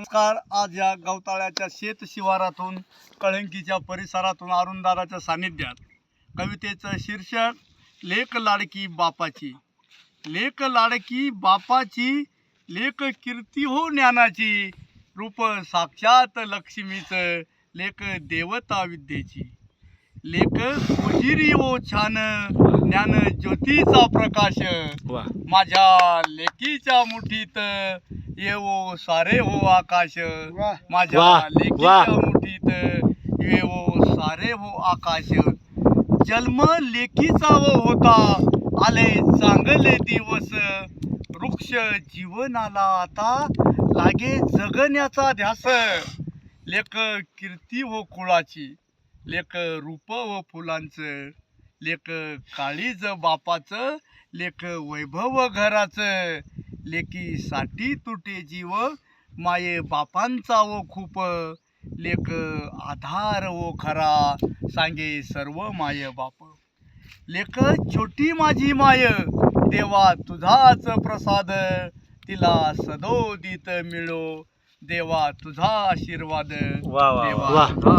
नमस्कार. आज या गवताळ्याच्या शेत शिवारातून कळंकीच्या परिसरातून अरुणदादाच्या सानिध्यात कवितेचं शीर्षक लेख लाडकी बापाची. लेख लाडकी बापाची लेख कीर्ती हो ज्ञानाची रूप साक्षात लक्ष्मीचं लेख देवता विद्येची. लेख कोजिरी ओ छान ज्ञान ज्योतीचा प्रकाश. माझ्या लेकीच्या मुठीत येवो सारे हो आकाश. माझ्या लेकीच्या. मुठीत येवो सारे हो आकाश. जन्म लेकीचा व होता. आले चांगले दिवस. वृक्ष जीवनाला आता लागे जगण्याचा ध्यास. लेख कीर्ती व कुळाची. लेख रूप व फुलांचं. लेख काळीज बापाचं. लेख वैभव घराचं. लेकीसाठी तुटे जीव माये बापांचा व खूप लेख आधार व खरा सांगे सर्व माय बाप. लेख छोटी माझी माय देवा तुझाच प्रसाद तिला सदोदित मिळो देवा तुझा आशीर्वाद. वा वा देवा